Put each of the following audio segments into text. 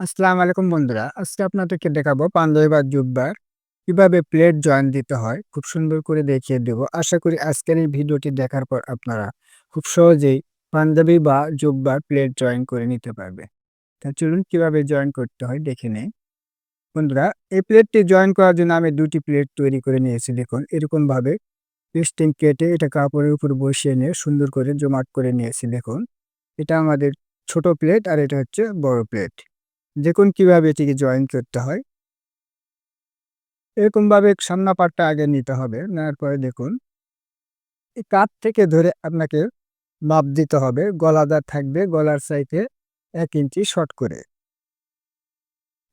আসসালামু আলাইকুম বন্ধুরা। আজকে আপনাদেরকে দেখাবো পাঞ্জাবি বা জুব্বার কীভাবে প্লেট জয়েন দিতে হয়, খুব সুন্দর করে দেখিয়ে দেব। আশা করি আজকের এই ভিডিওটি দেখার পর আপনারা খুব সহজেই পাঞ্জাবি বা জুব্বার প্লেট জয়েন করে নিতে পারবে। তা চলুন কীভাবে জয়েন করতে হয় দেখে নেই। বন্ধুরা, এই প্লেটটি জয়েন করার জন্য আমি দুটি প্লেট তৈরি করে নিয়েছি, দেখুন এরকমভাবে পেস্টিং কেটে এটা কাপড়ের উপর বসিয়ে নিয়ে সুন্দর করে জমাট করে নিয়েছি, দেখুন। এটা আমাদের ছোট প্লেট আর এটা হচ্ছে বড় প্লেট। দেখুন কীভাবে এটিকে জয়েন করতে হয়। এরকমভাবে সামনা পাটটা আগে নিতে হবে, নেওয়ার পরে দেখুন। এই কাঠ থেকে ধরে আপনাকে মাপ দিতে হবে গলাদার থাকবে গলার সাইডে এক ইঞ্চি শর্ট করে।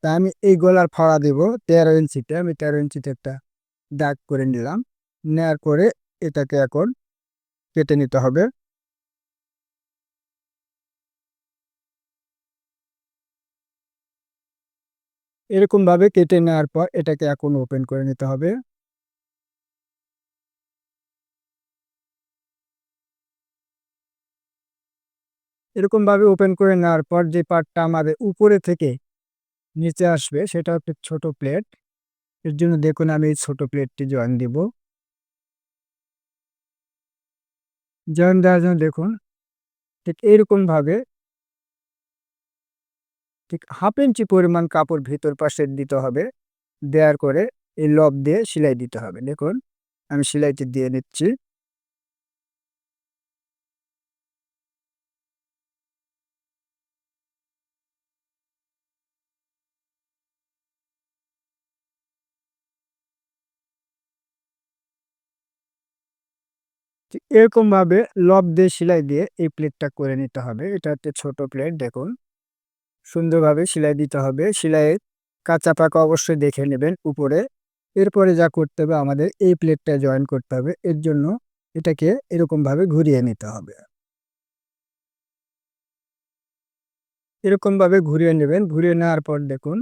তা আমি এই গলার ফাড়া দেব, তেরো ইঞ্চিতে, আমি তেরো ইঞ্চিতে একটা দাগ করে নিলাম। নেওয়ার পরে এটাকে এখন কেটে নিতে হবে। এরকমভাবে কেটে নেওয়ার পর এটাকে এখন ওপেন করে নিতে হবে। এরকমভাবে ওপেন করে নেওয়ার পর যে পার্টটা আমাদের উপরে থেকে নিচে আসবে সেটা হচ্ছে ছোট প্লেট এর জন্য দেখুন আমি এই ছোট প্লেটটি জয়েন দিব। জয়েন দেওয়ার জন্য দেখুন ঠিক এইরকমভাবে ঠিক হাফ ইঞ্চি পরিমাণ কাপড় ভিতর পাশে দিতে হবে। দেওয়ার করে এই লব দিয়ে সেলাই দিতে হবে। দেখুন, আমি সেলাইটি দিয়ে নিচ্ছি। এরকমভাবে লব দিয়ে সেলাই দিয়ে এই প্লেটটা করে নিতে হবে। এটা হচ্ছে ছোট প্লেট, দেখুন। সুন্দরভাবে সেলাই দিতে হবে। সেলাইয়ের কাঁচা পাকা অবশ্যই দেখে নেবেন উপরে। এরপরে যা করতে হবে আমাদের এই প্লেটটা জয়েন করতে হবে। এর জন্য এটাকে এরকমভাবে ঘুরিয়ে নিতে হবে। এরকমভাবে ঘুরিয়ে নেবেন। ঘুরিয়ে নেওয়ার পর দেখুন,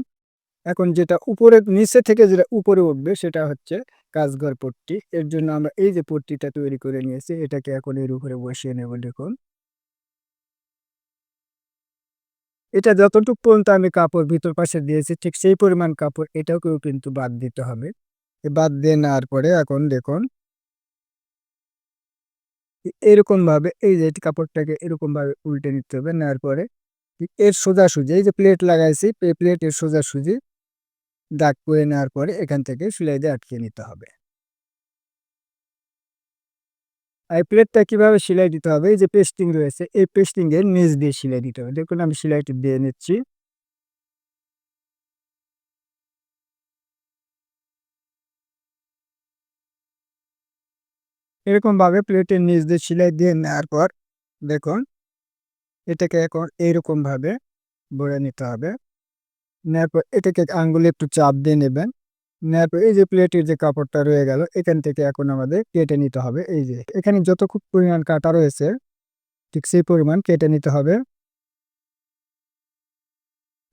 এখন যেটা উপরে, নিচে থেকে যেটা উপরে উঠবে সেটা হচ্ছে কাজঘর পট্টি। এর জন্য আমরা এই যে পট্টিটা তৈরি করে নিয়েছি, এটাকে এখন এর উপরে বসিয়ে নেব। দেখুন এটা যতটুকু পর্যন্ত আমি কাপড় ভিতর পাশে দিয়েছি, ঠিক সেই পরিমাণ কাপড় এটাকেও কিন্তু বাদ দিতে হবে। বাদ দিয়ে নেওয়ার পরে এখন দেখুন। এরকম ভাবে এই যে কাপড়টাকে এরকম ভাবে উল্টে নিতে হবে, নেওয়ার পরে এর সোজাসুজি, এই যে প্লেট লাগাইছি প্লেটের সোজাসুজি দাগ করে নেওয়ার পরে এখান থেকে সেলাই দিয়ে আটকে নিতে হবে। এই প্লেটটা কীভাবে সেলাই দিতে হবে? এই যে পেস্টিং রয়েছে, এই পেস্টিং এর নিচ দিয়ে সেলাই দিতে হবে। দেখুন, আমি সেলাইটি দিয়ে নিচ্ছি। এরকম ভাবে প্লেটের নিচ দিয়ে সেলাই দিয়ে নেওয়ার পর, দেখুন, এটাকে এখন এইরকম ভাবে বড়ে নিতে হবে। নেওয়ার পর এটাকে আঙ্গুলে একটু চাপ দিয়ে নেবেন। নেওয়ার এই যে প্লেটের যে কাপড়টা রয়ে গেল, এখান থেকে এখন আমাদের কেটে নিতে হবে। এই যে এখানে যত খুব পরিমাণ কাটা রয়েছে, ঠিক সেই পরিমাণ কেটে নিতে হবে।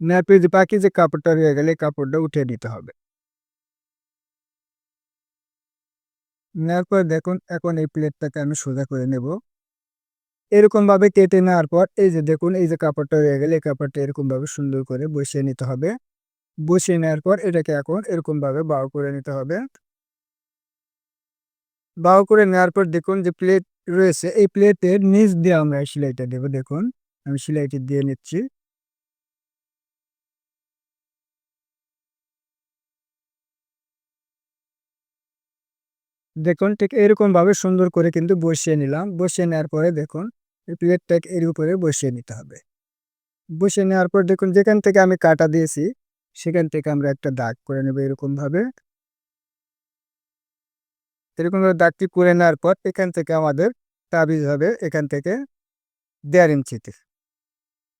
নেওয়ার যে বাকি যে কাপড়টা রয়ে গেলে কাপড়টা উঠে নিতে হবে। নেওয়ার পর দেখুন, এখন এই প্লেটটাকে আমি সোজা করে নেব। এরকম ভাবে কেটে নেওয়ার পর এই যে দেখুন, এই যে কাপড়টা হয়ে গেলে, এই কাপড়টা এরকম ভাবে সুন্দর করে বসিয়ে নিতে হবে। বসিয়ে নেওয়ার পর এটাকে এখন এরকম ভাবে বাউ করে নিতে হবে। বাউ করে নেওয়ার পর দেখুন যে প্লেট রয়েছে, এই প্লেটের নিচ দিয়ে আমরা সেলাইটা দেব। দেখুন, আমি সেলাইটি দিয়ে নিচ্ছি। দেখুন, ঠিক এরকম ভাবে সুন্দর করে কিন্তু বসিয়ে নিলাম। বসিয়ে নেওয়ার পরে দেখুন, এই প্লেটটাকে এর উপরে বসিয়ে নিতে হবে। বসিয়ে নেওয়ার পর দেখুন, যেখান থেকে আমি কাটা দিয়েছি সেখান থেকে আমরা একটা দাগ করে নেব এরকম ভাবে এরকম ভাবে দাগটি করে নেওয়ার পর এখান থেকে আমাদের তাবিজ হবে এখান থেকে দেড় ইঞ্চিতে।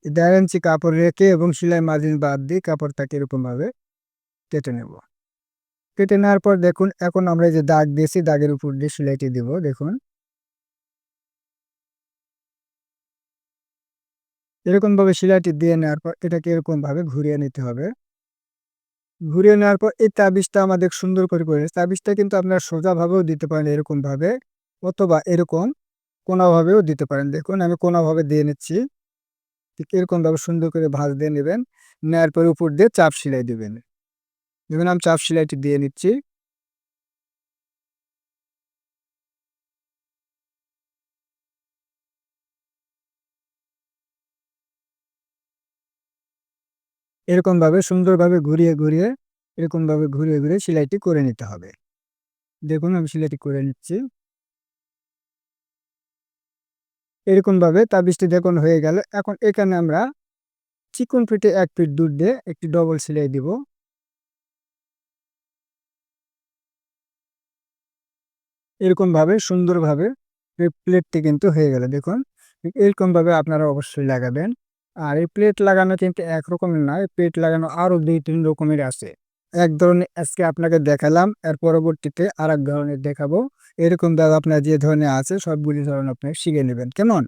দেড় ইঞ্চি কাপড় রেখে এবং সেলাই মার্জিন বাদ দিয়ে কাপড়টাকে এরকমভাবে কেটে নেব। কেটে নেওয়ার পর দেখুন, এখন আমরা যে দাগ দিয়েছি, দাগের উপর দিয়ে সেলাইটি দিব, দেখুন। এরকমভাবে সেলাইটি দিয়ে নেওয়ার পর এটাকে এরকমভাবে ঘুরিয়ে নিতে হবে। ঘুরিয়ে নেওয়ার পর এই তাবিজটা আমাদের সুন্দর করে করে তাবিজটা কিন্তু আপনারা সোজাভাবেও দিতে পারেন এরকমভাবে অথবা এরকম কোনোভাবেও দিতে পারেন। দেখুন, আমি কোনোভাবে দিয়ে নিচ্ছি। ঠিক এরকমভাবে সুন্দর করে ভাঁজ দিয়ে নেবেন। নেওয়ার পরে উপর দিয়ে চাপ সেলাই দেবেন। দেখুন, আমি চাপ সেলাইটি দিয়ে নিচ্ছি। এরকমভাবে সুন্দরভাবে ঘুরিয়ে ঘুরিয়ে, এরকমভাবে ঘুরিয়ে ঘুরিয়ে সেলাইটি করে নিতে হবে। দেখুন আমি সেলাইটি করে নিচ্ছি। এরকমভাবে তাবিজটি দেখুন হয়ে গেল। এখন এখানে আমরা চিকন ফিটে এক ফিট দুধ দিয়ে একটি ডবল সেলাই দিব। এরকমভাবে সুন্দরভাবে প্লেটটি কিন্তু হয়ে গেল। দেখুন, এরকমভাবে আপনারা অবশ্যই লাগাবেন। আর এই প্লেট লাগানো কিন্তু একরকমের নয় প্লেট লাগানো আরও দুই তিন রকমের আছে। এক ধরনের আজকে আপনাকে দেখালাম, এর পরবর্তীতে আর এক ধরনের দেখাবো। এরকম ভাবে আপনার যে ধরনের আছে, সবগুলি ধরনের আপনি শিখে নেবেন, কেমন?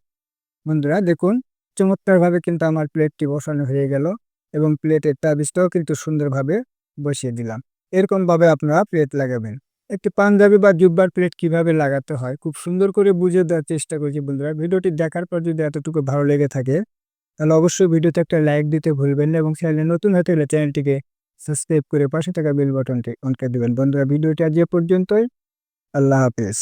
বন্ধুরা, দেখুন, চমৎকারভাবে কিন্তু আমার প্লেটটি বসানো হয়ে গেল এবং প্লেটের তাবিজটাও কিন্তু সুন্দরভাবে বসিয়ে দিলাম। এরকমভাবে আপনারা প্লেট লাগাবেন। একটি পাঞ্জাবি বা জুব্বার প্লেট কীভাবে লাগাতে হয়, খুব সুন্দর করে বুঝে দেওয়ার চেষ্টা করছি বন্ধুরা। ভিডিওটি দেখার পর যদি এতটুকু ভালো লেগে থাকে তাহলে অবশ্যই ভিডিওতে একটা লাইক দিতে ভুলবেন না এবং চ্যানেলে নতুন হতে হলে চ্যানেলটিকে সাবস্ক্রাইব করে পাশে থাকা বেল বাটনটি অন করে দেবেন। বন্ধুরা, ভিডিওটি আজ এ পর্যন্তই। আল্লাহ হাফেজ।